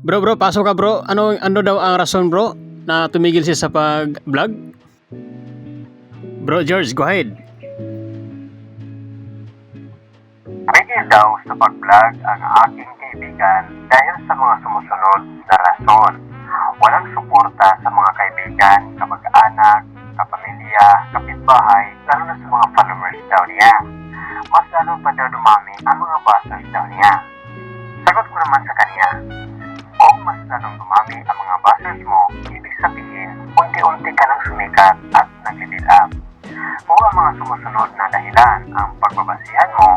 Bro, bro, pasok ka bro. Ano, ano daw ang rason bro na tumigil siya sa pag-vlog? Bro, George, go ahead. Tumigil daw sa pag-vlog ang aking kaibigan dahil sa mga sumusunod na rason. Walang suporta sa mga kaibigan, kamag-anak, kapamilya, kapitbahay, lalo na sa mga followers daw niya. Mas lalo pa daw dumami ang mga bashers daw niya. Sagot ko naman sa kanya, dumami ang mga bashers mo, ibig sabihin, unti-unti ka nang sumikat at nag-level up. Kung ang mga sumusunod na dahilan ang pagbabasihan mo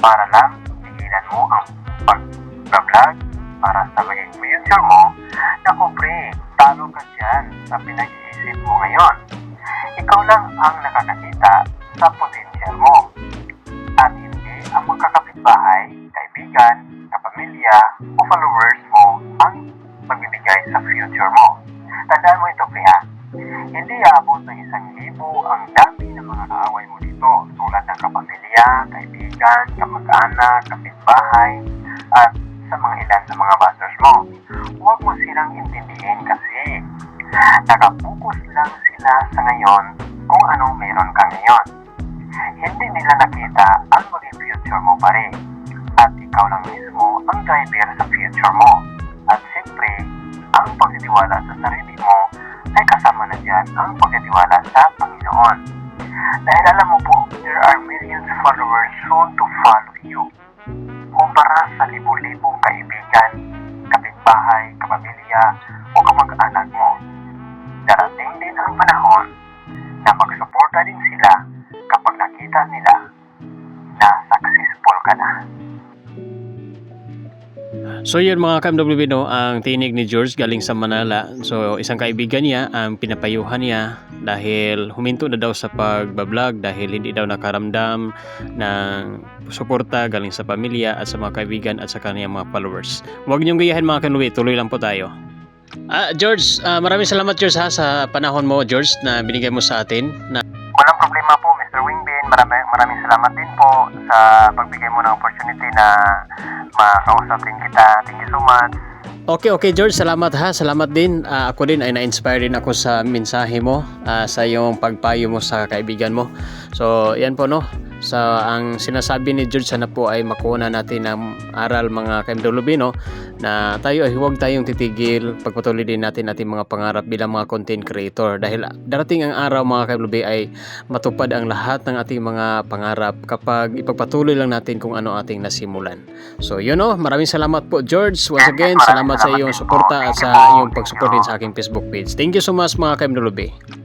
para lang tigilan mo ang pag-vlog para sa maging future mo, naku pre, talo ka dyan sa pinag-iisip mo ngayon. Ikaw lang ang nakakakita sa potential mo. At hindi ang magkakapitbahay, kaibigan, kapamilya o followers mo ang sa future mo. Tandaan mo ito, pre ha? Hindi aabot ng isang libo ang dami ng mga kaaway mo dito tulad ng kapamilya, kaibigan, kamag-anak, kapitbahay, at sa mga ilan sa mga bashers mo. Huwag mo silang intindihin kasi nakapokus lang sila sa ngayon kung anong meron ka ngayon. Hindi nila nakita ang maging future mo pa rin. At ikaw lang mismo ang driver sa future mo. Ang pagtitiwala sa sarili mo ay kasama na dyan ang pagtitiwala sa Panginoon. Dahil alam mo po, there are millions followers soon to follow you. Kumpara sa libu-libong kaibigan, kapitbahay, kapamilya, o kamag-anak mo. Darating din ang panahon na magsuporta din sila kapag nakita nila na successful ka na. So yun mga KMWB no, ang tinig ni George galing sa Manila. So isang kaibigan niya ang pinapayuhan niya dahil huminto na daw sa pagbablog dahil hindi daw nakaramdam ng suporta galing sa pamilya at sa mga kaibigan at sa kanyang mga followers. Huwag niyong gayahin mga KMWB, tuloy lang po tayo. Ah, George, ah, maraming salamat George ha sa panahon mo George na binigay mo sa atin na Walang problema po, Mr. Wingbin. Maraming, salamat din po sa pagbigay mo ng opportunity na makausap din kita. Thank you so much. Okay, okay George, salamat ha. Salamat din. Ah, ako din ay na-inspire din ako sa mensahe mo, ah, sa iyong pagpayo mo sa kaibigan mo. So, yan po no. Sa ang sinasabi ni George sana po ay makuha natin ng aral mga KMWB no na tayo ay huwag tayong titigil pagpatuloy din natin ating mga pangarap bilang mga content creator dahil darating ang araw mga KMWB ay matupad ang lahat ng ating mga pangarap kapag ipagpatuloy lang natin kung ano ating nasimulan. So yun no, maraming salamat po George. Once again, salamat sa iyong suporta at sa iyong pagsupport din sa aking Facebook page. Thank you so much mga KMWB.